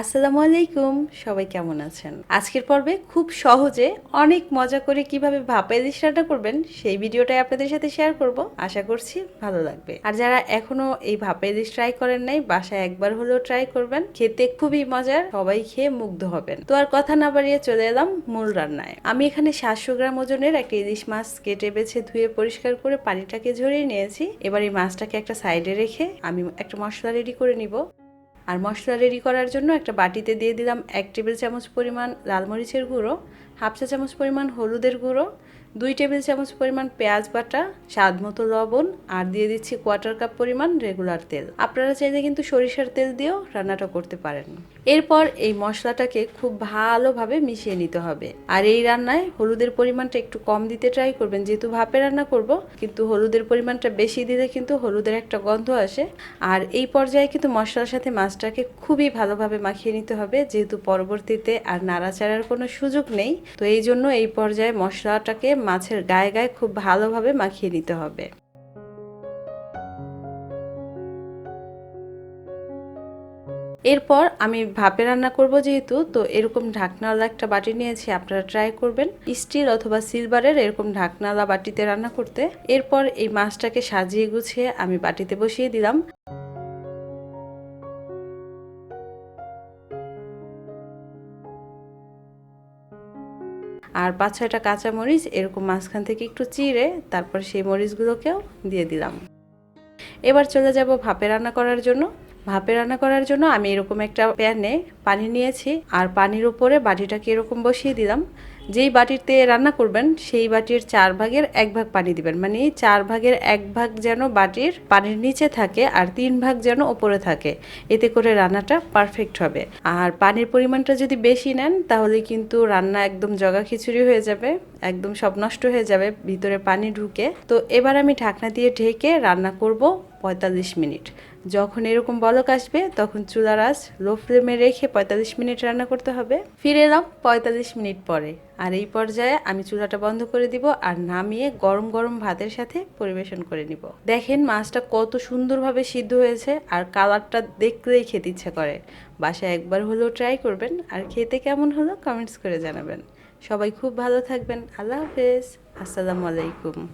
আসসালামু আলাইকুম, সবাই কেমন আছেন? আজকের পর্বে খুব সহজে অনেক মজা করে কীভাবে ভাপা ইলিশ করবেন সেই ভিডিওটাই আপনাদের সাথে শেয়ার করব। আশা করছি ভালো লাগবে। আর যারা এখনও এই ভাপা ইলিশ ট্রাই করেন নাই, বাসায় একবার হলেও ট্রাই করবেন। খেতে খুবই মজার, সবাই খেয়ে মুগ্ধ হবেন। তো আর কথা না বাড়িয়ে চলে এলাম মূল রান্নায়। আমি এখানে সাতশো গ্রাম ওজনের একটা ইলিশ মাছ কেটে বেছে ধুয়ে পরিষ্কার করে পানিটাকে ঝরিয়ে নিয়েছি। এবার এই মাছটাকে একটা সাইডে রেখে আমি একটা মশলা রেডি করে নিব। আর মশলা রেডি করার জন্য একটা বাটিতে দিয়ে দিলাম এক টেবিল চামচ পরিমাণ লাল মরিচের গুঁড়ো, হাফ চা চামচ পরিমাণ হলুদের গুঁড়ো দুই টেবিল চামচ পরিমাণ পেঁয়াজ বাটা, স্বাদ মতো লবণ, আর দিয়ে দিচ্ছি কোয়ার্টার কাপ পরিমাণ রেগুলার তেল। আপনারা চাইলে কিন্তু সরিষার তেল দিয়েও রান্নাটা করতে পারেন। এরপর এই মশলাটাকে খুব ভালোভাবে মিশিয়ে নিতে হবে। আর এই রান্নায় হলুদের পরিমাণটা একটু কম দিতে ট্রাই করবেন। যেহেতু ভাপে রান্না করব, কিন্তু হলুদের পরিমাণটা বেশি দিলে কিন্তু হলুদের একটা গন্ধ আসে। আর এই পর্যায়ে কিন্তু মশলার সাথে মাছটাকে খুবই ভালোভাবে মাখিয়ে নিতে হবে। যেহেতু পরবর্তীতে আর নাড়াচাড়ার কোনো সুযোগ নেই, তো এই জন্য এই পর্যায়ে মশলাটাকে মাছের গায়ে গায়ে খুব ভালোভাবে মাখিয়ে নিতে হবে। এরপর আমি ভাপে রান্না করব যেহেতু, তো এরকম ঢাকনাওয়ালা একটা বাটি নিয়েছি, আপনারা ট্রাই করবেন। স্টিল অথবা সিলভারের এরকম ঢাকনাওয়ালা বাটিতে রান্না করতে। এরপর এই মাছটাকে সাজিয়ে গুছিয়ে আমি বাটিতে বসিয়ে দিলাম। আর পাঁচ ছয়টা কাঁচা মরিচ, এরকম মাঝখান থেকে একটু চিড়ে তারপর সেই মরিচগুলোকেও দিয়ে দিলাম। এবার চলে যাব ভাপে রান্না করার জন্য। ভাপে রান্না করার জন্য আমি এরকম একটা প্যানে পানি নিয়েছি আর পানির উপরে বাটিটাকে এরকম বসিয়ে দিলাম। যেই বাটিতে রান্না করবেন, সেই বাটির চার ভাগের এক ভাগ পানি দিবেন। মানে চার ভাগের এক ভাগ যেন বাটির পানির নিচে থাকে আর তিন ভাগ যেন ওপরে থাকে। এতে করে রান্নাটা পারফেক্ট হবে। আর পানির পরিমাণটা যদি বেশি নেন, তাহলে কিন্তু রান্না একদম জগা খিচুড়ি হয়ে যাবে, একদম সব নষ্ট হয়ে যাবে, ভিতরে পানি ঢুকে। তো এবার আমি ঢাকনা দিয়ে ঢেকে রান্না করব পঁয়তাল্লিশ মিনিট। যখন এরকম বলক আসবে, তখন চুলার আঁচ লো ফ্লেমে রেখে পঁয়তাল্লিশ মিনিট রান্না করতে হবে। ফিরে এলাম পঁয়তাল্লিশ মিনিট পরে। আর এই পর্যায়ে আমি চুলাটা বন্ধ করে দিব আর নামিয়ে গরম গরম ভাতের সাথে পরিবেশন করে নিব। দেখেন মাছটা কত সুন্দরভাবে সিদ্ধ হয়েছে আর কালারটা দেখলেই খেতে ইচ্ছা করে। বাসায় একবার হলেও ট্রাই করবেন। আর খেতে কেমন হলো কমেন্টস করে জানাবেন। সবাই খুব ভালো থাকবেন। আল্লাহ হাফেজ। আসসালামু আলাইকুম।